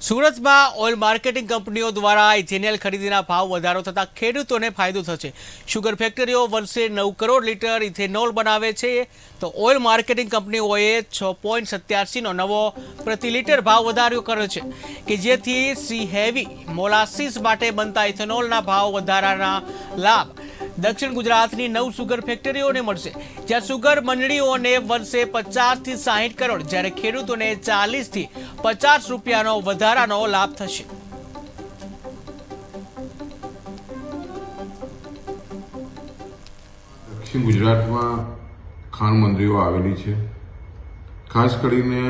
સુરતમાં oil marketing કંપનીઓ દ્વારા ઇથેનોલ ખરીદીના ભાવ વધારો થતાં ખેડૂતોને ફાયદો થશે. શુગર ફેક્ટરીઓ વર્ષે નવ કરોડ લીટર ઇથેનોલ બનાવે છે. તો ઓઇલ માર્કેટિંગ કંપનીઓએ છ પોઈન્ટ સત્યાસીનો નવો પ્રતિ લીટર ભાવ વધાર્યો કર્યો છે, કે જેથી સી હેવી મોલાસીસ માટે બનતા ઇથેનોલના ભાવ વધારાના લાભ દક્ષિણ ગુજરાતની નવ સુગર ફેક્ટરીઓને મળશે, જ્યાં સુગર મંડળીઓને વર્ષે પચાસથી સાહીઠ કરોડ, જ્યારે ખેડૂતોને ચાલીસથી પચાસ રૂપિયાનો વધારાનો લાભ થશે. દક્ષિણ ગુજરાતમાં ખાંડ મંડળીઓ આવેલી છે. ખાસ કરીને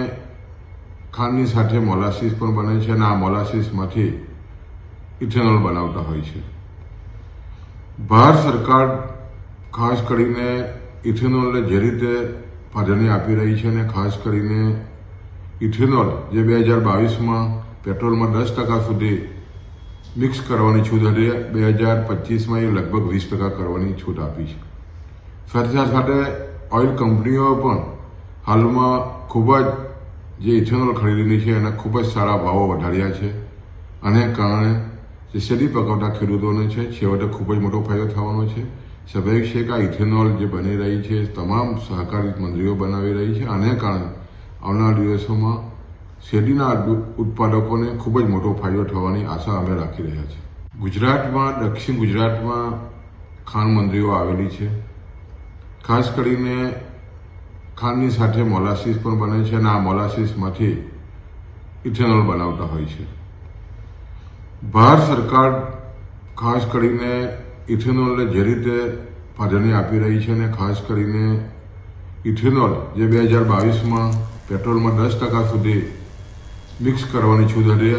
ખાંડની સાથે મોલાસીસ પણ બને છે અને આ મોલાસીસમાંથી ઇથેનોલ બનાવતા હોય છે. ભારત સરકાર ખાસ કરીને ઇથેનોલને જે રીતે પ્રાધાન્ય આપી રહી છે અને ખાસ કરીને ઇથેનોલ જે બે હજાર બાવીસમાં પેટ્રોલમાં દસ ટકા સુધી મિક્સ કરવાની છૂટ હતી, બે હજાર પચીસમાં એ લગભગ વીસ ટકા કરવાની છૂટ આપી છે. સાથે સાથે ઓઇલ કંપનીઓ પણ હાલમાં ખૂબ જ જે ઇથેનોલ ખરીદેલી છે એના ખૂબ જ સારા ભાવો વધાર્યા છે. અને કારણે જે શેરડી પકવતા ખેડૂતોને છે, છેવટે ખૂબ જ મોટો ફાયદો થવાનો છે. સ્વાભાવિક છે આ ઇથેનોલ જે બની રહી છે, તમામ સહકારી મંડળીઓ બનાવી રહી છે. આને કારણે આવનાર દિવસોમાં શેરડીના ઉત્પાદકોને ખૂબ જ મોટો ફાયદો થવાની આશા અમે રાખી રહ્યા છીએ. ગુજરાતમાં, દક્ષિણ ગુજરાતમાં ખાંડ મંડળીઓ આવેલી છે. ખાસ કરીને ખાંડની સાથે મોલાસીસ પણ બને છે અને આ મોલાસીસમાંથી ઇથેનોલ બનાવતા હોય છે. ભારત સરકાર ખાસ કરીને ઇથેનોલને જે રીતે પ્રાધાન્ય આપી રહી છે અને ખાસ કરીને ઇથેનોલ જે બે હજાર બાવીસમાં પેટ્રોલમાં દસ ટકા સુધી મિક્સ કરવાની છૂટ હતી